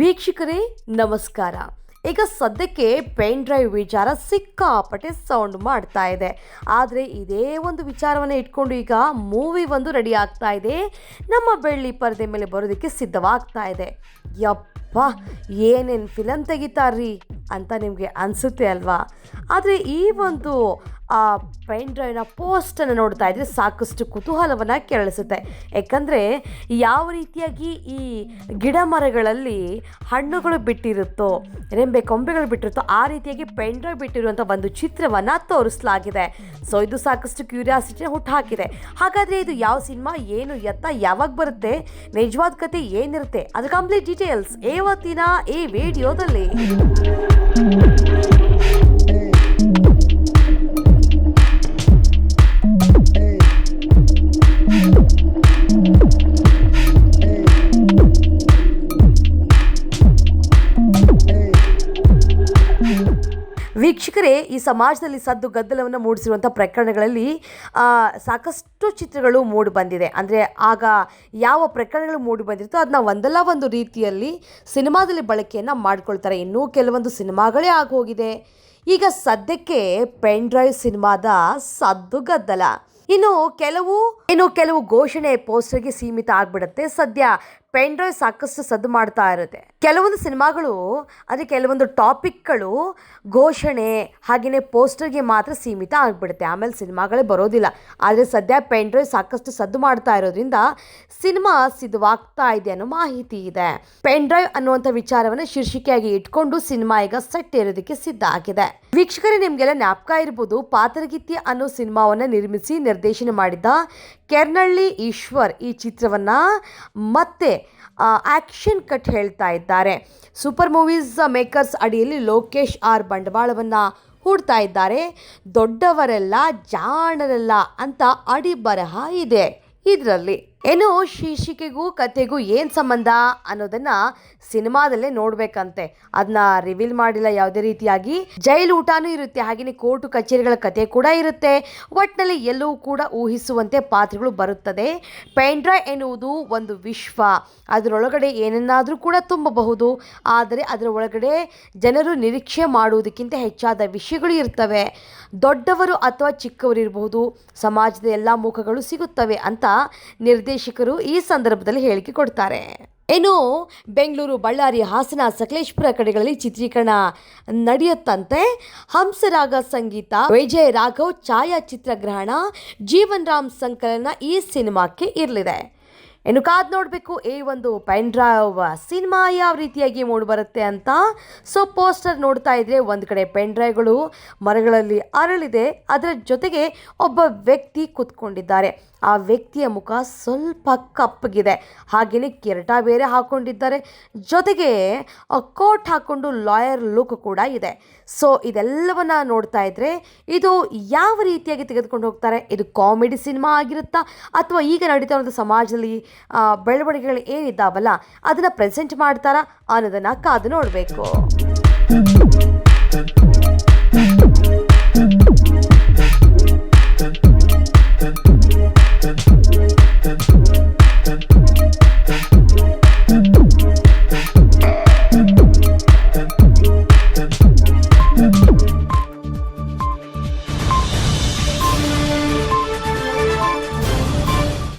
ವೀಕ್ಷಕರೇ, ನಮಸ್ಕಾರ. ಈಗ ಸದ್ಯಕ್ಕೆ ಪೆನ್ ಡ್ರೈವ್ ವಿಚಾರ ಸಿಕ್ಕಾಪಟ್ಟೆ ಸೌಂಡ್ ಮಾಡ್ತಾ ಇದೆ. ಆದರೆ ಇದೇ ಒಂದು ವಿಚಾರವನ್ನು ಇಟ್ಕೊಂಡು ಈಗ ಮೂವಿ ಒಂದು ರೆಡಿ ಆಗ್ತಾ ಇದೆ. ನಮ್ಮ ಬೆಳ್ಳಿ ಪರದೆ ಮೇಲೆ ಬರೋದಕ್ಕೆ ಸಿದ್ಧವಾಗ್ತಾ ಇದೆ. ಯಪ್ಪ, ಏನೇನು ಫಿಲಮ್ ತೆಗಿತಾರ್ರಿ ಅಂತ ನಿಮಗೆ ಅನಿಸುತ್ತೆ ಅಲ್ವಾ? ಆದರೆ ಈ ಒಂದು, ಆ, ಪೆನ್ ಡ್ರೈವ್ನ ಪೋಸ್ಟನ್ನು ನೋಡ್ತಾ ಇದ್ದರೆ ಸಾಕಷ್ಟು ಕುತೂಹಲವನ್ನು ಕೆರಳಿಸುತ್ತೆ. ಯಾಕಂದರೆ ಯಾವ ರೀತಿಯಾಗಿ ಈ ಗಿಡ ಮರಗಳಲ್ಲಿ ಹಣ್ಣುಗಳು ಬಿಟ್ಟಿರುತ್ತೋ, ರೆಂಬೆ ಕೊಂಬೆಗಳು ಬಿಟ್ಟಿರುತ್ತೋ, ಆ ರೀತಿಯಾಗಿ ಪೆನ್ ಡ್ರೈವ್ ಬಿಟ್ಟಿರುವಂಥ ಒಂದು ಚಿತ್ರವನ್ನು ತೋರಿಸಲಾಗಿದೆ. ಸೊ ಇದು ಸಾಕಷ್ಟು ಕ್ಯೂರಿಯಾಸಿಟಿನ ಹುಟ್ಟುಹಾಕಿದೆ ಹಾಗಾದರೆ ಇದು ಯಾವ ಸಿನಿಮಾ, ಏನು ಎತ್ತ, ಯಾವಾಗ ಬರುತ್ತೆ, ನಿಜವಾದ ಕತೆ ಏನಿರುತ್ತೆ, ಅದು ಕಂಪ್ಲೀಟ್ ಡೀಟೇಲ್ಸ್ ಇವತ್ತಿನ ಈ ವಿಡಿಯೋದಲ್ಲಿ ವೀಕ್ಷಕರೇ, ಈ ಸಮಾಜದಲ್ಲಿ ಸದ್ದು ಗದ್ದಲವನ್ನು ಮೂಡಿಸಿರುವಂಥ ಪ್ರಕರಣಗಳಲ್ಲಿ ಸಾಕಷ್ಟು ಚಿತ್ರಗಳು ಮೂಡಿ ಬಂದಿದೆ. ಅಂದರೆ ಆಗ ಯಾವ ಪ್ರಕರಣಗಳು ಮೂಡಿ ಬಂದಿರುತ್ತೋ ಅದನ್ನ ಒಂದಲ್ಲ ಒಂದು ರೀತಿಯಲ್ಲಿ ಸಿನಿಮಾದಲ್ಲಿ ಬಳಕೆಯನ್ನು ಮಾಡ್ಕೊಳ್ತಾರೆ. ಇನ್ನೂ ಕೆಲವೊಂದು ಸಿನಿಮಾಗಳೇ ಆಗೋಗಿದೆ. ಈಗ ಸದ್ಯಕ್ಕೆ ಪೆನ್ ಡ್ರೈವ್ ಸಿನಿಮಾದ ಸದ್ದು ಗದ್ದಲ. ಇನ್ನು ಕೆಲವು ಇನ್ನು ಕೆಲವು ಘೋಷಣೆ ಪೋಸ್ಟರ್ಗೆ ಸೀಮಿತ ಆಗ್ಬಿಡುತ್ತೆ. ಸದ್ಯ ಪೆನ್ ಡ್ರೈವ್ ಸಾಕಷ್ಟು ಸದ್ದು ಮಾಡ್ತಾ ಇರುತ್ತೆ. ಕೆಲವೊಂದು ಸಿನಿಮಾಗಳು ಅಂದರೆ ಕೆಲವೊಂದು ಟಾಪಿಕ್ಗಳು ಘೋಷಣೆ ಹಾಗೆಯೇ ಪೋಸ್ಟರ್ಗೆ ಮಾತ್ರ ಸೀಮಿತ ಆಗಿಬಿಡುತ್ತೆ. ಆಮೇಲೆ ಸಿನಿಮಾಗಳೇ ಬರೋದಿಲ್ಲ. ಆದರೆ ಸದ್ಯ ಪೆನ್ ಡ್ರೈವ್ ಸಾಕಷ್ಟು ಸದ್ದು ಮಾಡ್ತಾ ಇರೋದ್ರಿಂದ ಸಿನಿಮಾ ಸಿದ್ಧವಾಗ್ತಾ ಇದೆ ಅನ್ನೋ ಮಾಹಿತಿ ಇದೆ. ಪೆನ್ ಡ್ರೈವ್ ಅನ್ನುವಂಥ ವಿಚಾರವನ್ನು ಶೀರ್ಷಿಕೆಯಾಗಿ ಇಟ್ಕೊಂಡು ಸಿನಿಮಾ ಈಗ ಸೆಟ್ ಇರೋದಕ್ಕೆ ಸಿದ್ಧ ಆಗಿದೆ. ವೀಕ್ಷಕರೇ, ನಿಮಗೆಲ್ಲ ಜ್ಞಾಪಕ ಇರ್ಬೋದು ಪಾತ್ರಗಿತ್ತಿ ಅನ್ನೋ ಸಿನಿಮಾವನ್ನು ನಿರ್ಮಿಸಿ ನಿರ್ದೇಶನ ಮಾಡಿದ್ದ ಕೆರ್ನಳ್ಳಿ ಈಶ್ವರ್ ಈ ಚಿತ್ರವನ್ನ ಮತ್ತೆ ಆಕ್ಷನ್ ಕಟ್ ಹೇಳ್ತಾ ಇದ್ದಾರೆ. ಸೂಪರ್ ಮೂವೀಸ್ ಮೇಕರ್ಸ್ ಅಡಿಯಲ್ಲಿ ಲೋಕೇಶ್ ಆರ್ ಬಂಡವಾಳವನ್ನು ಹೂಡ್ತಾ ಇದ್ದಾರೆ. ದೊಡ್ಡವರೆಲ್ಲ ಜಾಣರೆಲ್ಲ ಅಂತ ಅಡಿ ಬರಹ ಇದೆ ಇದರಲ್ಲಿ. ಏನು ಶೀರ್ಷಿಕೆಗೂ ಕತೆಗೂ ಏನು ಸಂಬಂಧ ಅನ್ನೋದನ್ನು ಸಿನಿಮಾದಲ್ಲೇ ನೋಡಬೇಕಂತೆ. ಅದನ್ನ ರಿವೀಲ್ ಮಾಡಿಲ್ಲ ಯಾವುದೇ ರೀತಿಯಾಗಿ. ಜೈಲು ಊಟನೂ ಇರುತ್ತೆ ಹಾಗೆಯೇ ಕೋರ್ಟು ಕಚೇರಿಗಳ ಕತೆ ಕೂಡ ಇರುತ್ತೆ. ಒಟ್ಟಿನಲ್ಲಿ ಎಲ್ಲವೂ ಕೂಡ ಊಹಿಸುವಂತೆ ಪಾತ್ರಗಳು ಬರುತ್ತದೆ. ಪೆಂಡ್ರೈ ಎನ್ನುವುದು ಒಂದು ವಿಶ್ವ. ಅದರೊಳಗಡೆ ಏನನ್ನಾದರೂ ಕೂಡ ತುಂಬಬಹುದು. ಆದರೆ ಅದರ ಒಳಗಡೆ ಜನರು ನಿರೀಕ್ಷೆ ಮಾಡುವುದಕ್ಕಿಂತ ಹೆಚ್ಚಾದ ವಿಷಯಗಳು ಇರ್ತವೆ. ದೊಡ್ಡವರು ಅಥವಾ ಚಿಕ್ಕವರು ಇರಬಹುದು ಸಮಾಜದ ಎಲ್ಲ ಮುಖಗಳು ಸಿಗುತ್ತವೆ ಅಂತ ನಿರ್ದೇಶಕರು ಈ ಸಂದರ್ಭದಲ್ಲಿ ಹೇಳಿಕೆ ಕೊಡ್ತಾರೆ. ಏನು, ಬೆಂಗಳೂರು ಬಳ್ಳಾರಿ ಹಾಸನ ಸಕಲೇಶ್ಪುರ ಕಡೆಗಳಲ್ಲಿ ಚಿತ್ರೀಕರಣ ನಡೆಯುತ್ತಂತೆ. ಹಂಸರಾಗ ಸಂಗೀತ, ವಿಜಯ್ ರಾಘವ್ ಛಾಯಾಚಿತ್ರಗ್ರಹಣ ಜೀವನ್ ರಾಮ್ ಸಂಕಲನ ಈ ಸಿನಿಮಾಕ್ಕೆ ಇರಲಿದೆ. ಇನ್ನು ಕಾದ್ ನೋಡಬೇಕು, ಈ ಒಂದು ಪೆನ್ ಡ್ರೈವ್ ಸಿನಿಮಾ ಯಾವ ರೀತಿಯಾಗಿ ಮೂಡಿ ಬರುತ್ತೆ ಅಂತ. ಸೊ, ಪೋಸ್ಟರ್ ನೋಡ್ತಾ ಇದ್ರೆ ಒಂದು ಕಡೆ ಪೆನ್ ಡ್ರೈವ್ಗಳು ಮರಗಳಲ್ಲಿ ಅರಳಿದೆ. ಅದರ ಜೊತೆಗೆ ಒಬ್ಬ ವ್ಯಕ್ತಿ ಕೂತ್ಕೊಂಡಿದ್ದಾರೆ. ಆ ವ್ಯಕ್ತಿಯ ಮುಖ ಸ್ವಲ್ಪ ಕಪ್ಪಗಿದೆ. ಹಾಗೆಯೇ ಕೆರಟ ಬೇರೆ ಹಾಕೊಂಡಿದ್ದಾರೆ. ಜೊತೆಗೆ ಕೋಟ್ ಹಾಕೊಂಡು ಲಾಯರ್ ಲುಕ್ ಕೂಡ ಇದೆ. ಸೊ, ಇದೆಲ್ಲವನ್ನ ನೋಡ್ತಾ ಇದ್ರೆ, ಇದು ಯಾವ ರೀತಿಯಾಗಿ ತೆಗೆದುಕೊಂಡು ಹೋಗ್ತಾರೆ? ಇದು ಕಾಮಿಡಿ ಸಿನಿಮಾ ಆಗಿರುತ್ತಾ? ಅಥವಾ ಈಗ ನಡೀತಾ ಇರೋದು ಸಮಾಜದಲ್ಲಿ ಬೆಳವಣಿಗೆಗಳು ಏನಿದ್ದಾವಲ್ಲ, ಅದನ್ನು ಪ್ರೆಸೆಂಟ್ ಮಾಡ್ತಾರಾ ಅನ್ನೋದನ್ನು ಕಾದು ನೋಡಬೇಕು.